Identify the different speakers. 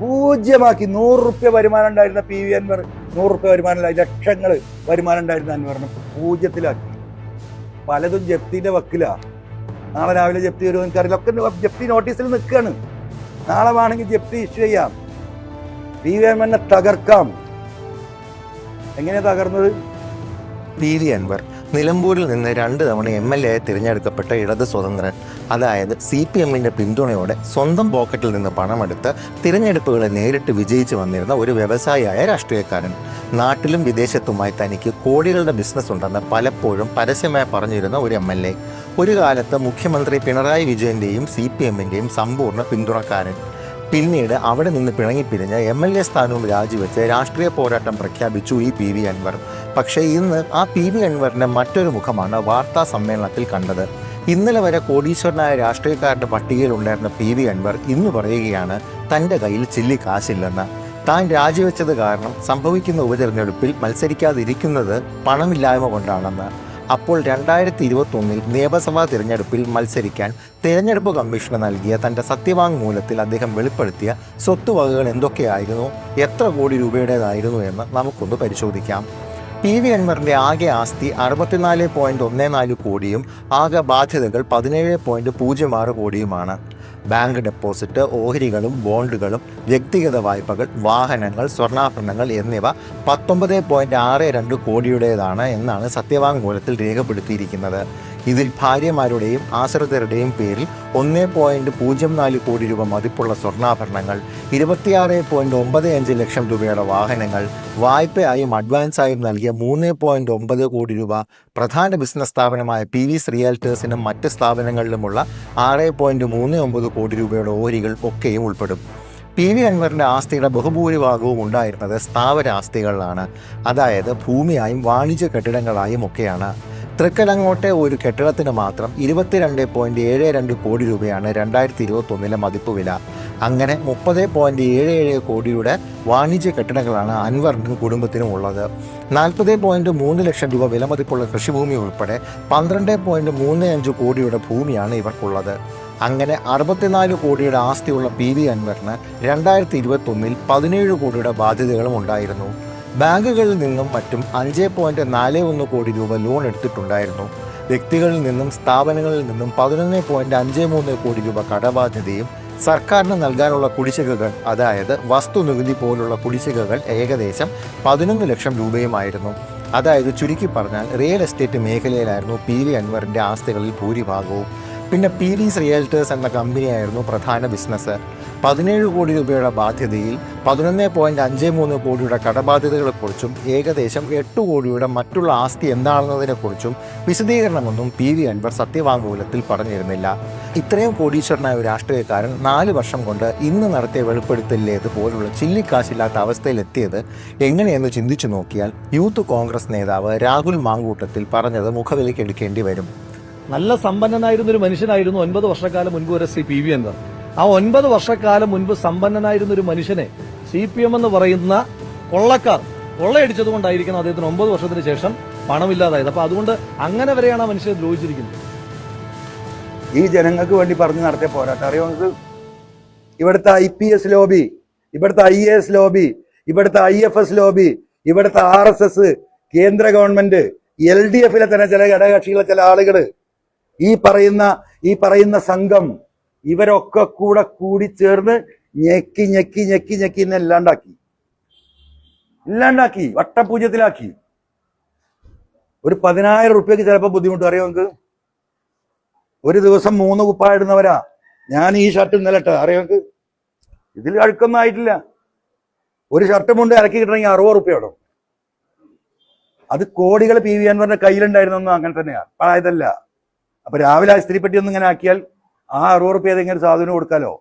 Speaker 1: പൂജ്യമാക്കി നൂറ് റുപ്യ വരുമാനം ഉണ്ടായിരുന്ന പി വി അൻവർ നൂറ് റുപ്യ വരുമാനം ലക്ഷങ്ങൾ വരുമാനം ഉണ്ടായിരുന്ന അൻവറിനെ പൂജ്യത്തിലാക്കി. പലതും ജപ്തിന്റെ വക്കിലാണ് നാളെ രാവിലെ ജപ്തി വരുമോ എനിക്കറിയില്ല. ഒക്കെ ജപ്തി നോട്ടീസിൽ നിൽക്കുകയാണ്. നാളെ വേണമെങ്കിൽ ജപ്തി ഇഷ്യൂ ചെയ്യാം. പി വി അൻവറിനെ തകർക്കാം. എങ്ങനെയാ തകർന്നത്?
Speaker 2: പി വി അൻവർ നിലമ്പൂരിൽ നിന്ന് രണ്ട് തവണ എം എൽ എ തിരഞ്ഞെടുക്കപ്പെട്ട ഇടത് സ്വതന്ത്രൻ അതായത് സി പി എമ്മിന്റെ പിന്തുണയോടെ സ്വന്തം പോക്കറ്റിൽ നിന്ന് പണമെടുത്ത് തിരഞ്ഞെടുപ്പുകളെ നേരിട്ട് വിജയിച്ചു വന്നിരുന്ന ഒരു വ്യവസായിയായ രാഷ്ട്രീയക്കാരൻ. നാട്ടിലും വിദേശത്തുമായി തനിക്ക് കോടികളുടെ ബിസിനസ് ഉണ്ടെന്ന് പലപ്പോഴും പരസ്യമായി പറഞ്ഞിരുന്ന ഒരു എം എൽ എ ഒരു കാലത്ത് മുഖ്യമന്ത്രി പിണറായി വിജയന്റെയും സി പി എമ്മിന്റെയും സമ്പൂർണ പിന്തുണക്കാരൻ. പിന്നീട് അവിടെ നിന്ന് പിണങ്ങിപ്പിരിഞ്ഞ് എം എൽ എ സ്ഥാനവും രാജിവെച്ച് രാഷ്ട്രീയ പോരാട്ടം പ്രഖ്യാപിച്ചു ഈ പി വി അൻവർ. പക്ഷേ ഇന്ന് ആ പി വി അൻവറിന്റെ മറ്റൊരു മുഖമാണ് വാർത്താ സമ്മേളനത്തിൽ കണ്ടത്. ഇന്നലെ വരെ കോടീശ്വരനായ രാഷ്ട്രീയക്കാരുടെ പട്ടികയിൽ ഉണ്ടായിരുന്ന പി വി അൻവർ ഇന്ന് പറയുകയാണ് തന്റെ കയ്യിൽ ചില്ലി കാശില്ലെന്ന്. താൻ രാജിവെച്ചത് കാരണം സംഭവിക്കുന്ന ഉപതെരഞ്ഞെടുപ്പിൽ മത്സരിക്കാതിരിക്കുന്നത് പണമില്ലായ്മ കൊണ്ടാണെന്ന്. അപ്പോൾ രണ്ടായിരത്തി ഇരുപത്തൊന്നിൽ നിയമസഭാ തിരഞ്ഞെടുപ്പിൽ മത്സരിക്കാൻ തിരഞ്ഞെടുപ്പ് കമ്മീഷന് നൽകിയ തന്റെ സത്യവാങ്മൂലത്തിൽ അദ്ദേഹം വെളിപ്പെടുത്തിയ സ്വത്തുവകകൾ എന്തൊക്കെയായിരുന്നു എത്ര കോടി രൂപയുടേതായിരുന്നു എന്ന് നമുക്കൊന്ന് പരിശോധിക്കാം. പി വി അൻവറിന്റെ ആകെ ആസ്തി അറുപത്തിനാല് പോയിന്റ് ഒന്ന് നാല് കോടിയും ആകെ ബാധ്യതകൾ പതിനേഴ് പോയിന്റ് പൂജ്യം ആറ് കോടിയുമാണ്. ബാങ്ക് ഡെപ്പോസിറ്റ് ഓഹരികളും ബോണ്ടുകളും വ്യക്തിഗത വായ്പകൾ വാഹനങ്ങൾ സ്വർണാഭരണങ്ങൾ എന്നിവ പത്തൊമ്പത് പോയിന്റ് ആറ് രണ്ട് കോടിയുടേതാണ് എന്നാണ് സത്യവാങ്മൂലത്തിൽ രേഖപ്പെടുത്തിയിരിക്കുന്നത്. ഇതിൽ ഭാര്യമാരുടെയും ആശ്രിതരുടെയും പേരിൽ ഒന്ന് പോയിന്റ് പൂജ്യം നാല് കോടി രൂപ മതിപ്പുള്ള സ്വർണാഭരണങ്ങൾ ഇരുപത്തിയാറ് പോയിന്റ് ഒമ്പത് അഞ്ച് ലക്ഷം രൂപയുടെ വാഹനങ്ങൾ വായ്പയായും അഡ്വാൻസായും നൽകിയ മൂന്ന് പോയിന്റ് ഒമ്പത് കോടി രൂപ പ്രധാന ബിസിനസ് സ്ഥാപനമായ പി വി റിയൽറ്റേഴ്സിനും മറ്റ് സ്ഥാപനങ്ങളിലുമുള്ള ആറ് പോയിന്റ് മൂന്ന് ഒമ്പത് കോടി രൂപയുടെ ഓഹരികൾ ഒക്കെയും ഉൾപ്പെടും. പി വി അൻവറിന്റെ ആസ്തിയുടെ ബഹുഭൂരിഭാഗവും ഉണ്ടായിരുന്നത് സ്ഥാവര ആസ്തികളിലാണ് അതായത് ഭൂമിയായും വാണിജ്യ കെട്ടിടങ്ങളായും ഒക്കെയാണ്. തൃക്കലങ്ങോട്ടെ ഒരു കെട്ടിടത്തിന് മാത്രം ഇരുപത്തിരണ്ട് പോയിന്റ് ഏഴ് രണ്ട് കോടി രൂപയാണ് രണ്ടായിരത്തി ഇരുപത്തൊന്നിലെ മതിപ്പ് വില. അങ്ങനെ മുപ്പത് പോയിന്റ് ഏഴ് ഏഴ് കോടിയുടെ വാണിജ്യ കെട്ടിടങ്ങളാണ് അൻവറിനും കുടുംബത്തിനും ഉള്ളത്. നാൽപ്പത് പോയിന്റ് മൂന്ന് ലക്ഷം രൂപ വിലമതിപ്പുള്ള കൃഷിഭൂമി ഉൾപ്പെടെ പന്ത്രണ്ട് പോയിന്റ് മൂന്ന് അഞ്ച് കോടിയുടെ ഭൂമിയാണ് ഇവർക്കുള്ളത് അങ്ങനെ അറുപത്തിനാല് കോടിയുടെ ആസ്തിയുള്ള പി വി അൻവറിന് രണ്ടായിരത്തി ഇരുപത്തൊന്നിൽ പതിനേഴ് കോടിയുടെ ബാധ്യതകളും ഉണ്ടായിരുന്നു. ബാങ്കുകളിൽ നിന്നും മറ്റും അഞ്ച് പോയിന്റ് നാല് ഒന്ന് കോടി രൂപ ലോൺ എടുത്തിട്ടുണ്ടായിരുന്നു. വ്യക്തികളിൽ നിന്നും സ്ഥാപനങ്ങളിൽ നിന്നും പതിനൊന്ന് പോയിന്റ് അഞ്ച് മൂന്ന് കോടി രൂപ കടബാധ്യതയും സർക്കാരിന് നൽകാനുള്ള കുടിശ്ശികകൾ അതായത് വസ്തു നികുതി പോലുള്ള കുടിശ്ശികകൾ ഏകദേശം പതിനൊന്ന് ലക്ഷം രൂപയുമായിരുന്നു. അതായത് ചുരുക്കി പറഞ്ഞാൽ റിയൽ എസ്റ്റേറ്റ് മേഖലയിലായിരുന്നു പി വി അൻവറിന്റെ ആസ്തികളിൽ ഭൂരിഭാഗവും. പിന്നെ പി വിസ് റിയൽറ്റേഴ്സ് എന്ന കമ്പനിയായിരുന്നു പ്രധാന ബിസിനസ് പതിനേഴ് കോടി രൂപയുടെ ബാധ്യതയിൽ പതിനൊന്ന് പോയിന്റ് അഞ്ച് മൂന്ന് കോടിയുടെ കടബാധ്യതകളെക്കുറിച്ചും ഏകദേശം എട്ട് കോടിയുടെ മറ്റുള്ള ആസ്തി എന്താണെന്നതിനെക്കുറിച്ചും വിശദീകരണമൊന്നും പി വി അൻവർ സത്യവാങ്മൂലത്തിൽ പറഞ്ഞിരുന്നില്ല. ഇത്രയും കോടീശ്വരനായ ഒരു രാഷ്ട്രീയക്കാരൻ നാല് വർഷം കൊണ്ട് ഇന്ന് നടത്തിയ വെളിപ്പെടുത്തലിലേത് പോലുള്ള ചില്ലിക്കാശില്ലാത്ത അവസ്ഥയിലെത്തിയത് എങ്ങനെയെന്ന് ചിന്തിച്ചു നോക്കിയാൽ യൂത്ത് കോൺഗ്രസ് നേതാവ് രാഹുൽ മാങ്കൂട്ടത്തിൽ പറഞ്ഞത് മുഖവിലക്കെടുക്കേണ്ടി വരും.
Speaker 3: നല്ല സമ്പന്നനായിരുന്ന ഒരു മനുഷ്യനായിരുന്നു ഒൻപത് വർഷക്കാലം മുൻപ് വരെ ശ്രീ പി വി അൻവർ. ആ ഒൻപത് വർഷക്കാലം മുൻപ് സമ്പന്നനായിരുന്ന ഒരു മനുഷ്യനെ സി പി എം എന്ന് പറയുന്ന കൊള്ളക്കാർ കൊള്ളയടിച്ചത് കൊണ്ടായിരിക്കണം അദ്ദേഹത്തിന് ഒമ്പത് വർഷത്തിന് ശേഷം പണമില്ലാതായത്. അപ്പൊ അതുകൊണ്ട് അങ്ങനെ വരെയാണ് ആ മനുഷ്യനെ ദ്രോഹിച്ചിരിക്കുന്നത്.
Speaker 1: ഈ ജനങ്ങൾക്ക് വേണ്ടി പറഞ്ഞു നടത്തിയ പോരാട്ടം. അറിയോ ഇവിടുത്തെ ഐ പി എസ് ലോബി ഇവിടുത്തെ ഐ എ എസ് ലോബി ഇവിടുത്തെ ഐ എഫ് എസ് ലോബി ഇവിടുത്തെ ആർ എസ് എസ് കേന്ദ്ര ഗവൺമെന്റ് എൽ ഡി എഫിലെ തന്നെ ചില ഘടകകക്ഷികളെ ചില ആളുകൾ ഈ പറയുന്ന ഈ പറയുന്ന സംഘം ഇവരൊക്കെ കൂടെ കൂടി ചേർന്ന് ഞെക്കി ഞെക്കി ഞെക്കി ഞെക്കി എന്ന് ഇല്ലാണ്ടാക്കി. എല്ലാണ്ടാക്കി വട്ടപൂജ്യത്തിലാക്കി ഒരു പതിനായിരം റുപ്യക്ക് ചിലപ്പോൾ ബുദ്ധിമുട്ട്. അറിയോ നിങ്ങൾക്ക്? ഒരു ദിവസം മൂന്ന് കുപ്പായ ഇടുന്നവരാ ഞാൻ ഈ ഷർട്ട് ഇന്നലെ ഇട്ട അറിയോ നിങ്ങൾക്ക്? ഇതിൽ അഴുക്കൊന്നും ആയിട്ടില്ല. ഒരു ഷർട്ട് മുണ്ട് ഇറക്കി കിട്ടണമെങ്കിൽ അറുപത് റുപ്യ ഇടും അത് കോടികൾ പി വി അൻവറിന്റെ കയ്യിലുണ്ടായിരുന്നൊന്നും അങ്ങനെ തന്നെയാണ് പഴയതല്ല അപ്പൊ രാവിലെ ആ സ്ത്രീപ്പെട്ടി ഒന്നും ഇങ്ങനെ ആക്കിയാൽ ആ അറുപത് റുപ്യ ഏതെങ്കിലും സാധനം കൊടുക്കാലോ?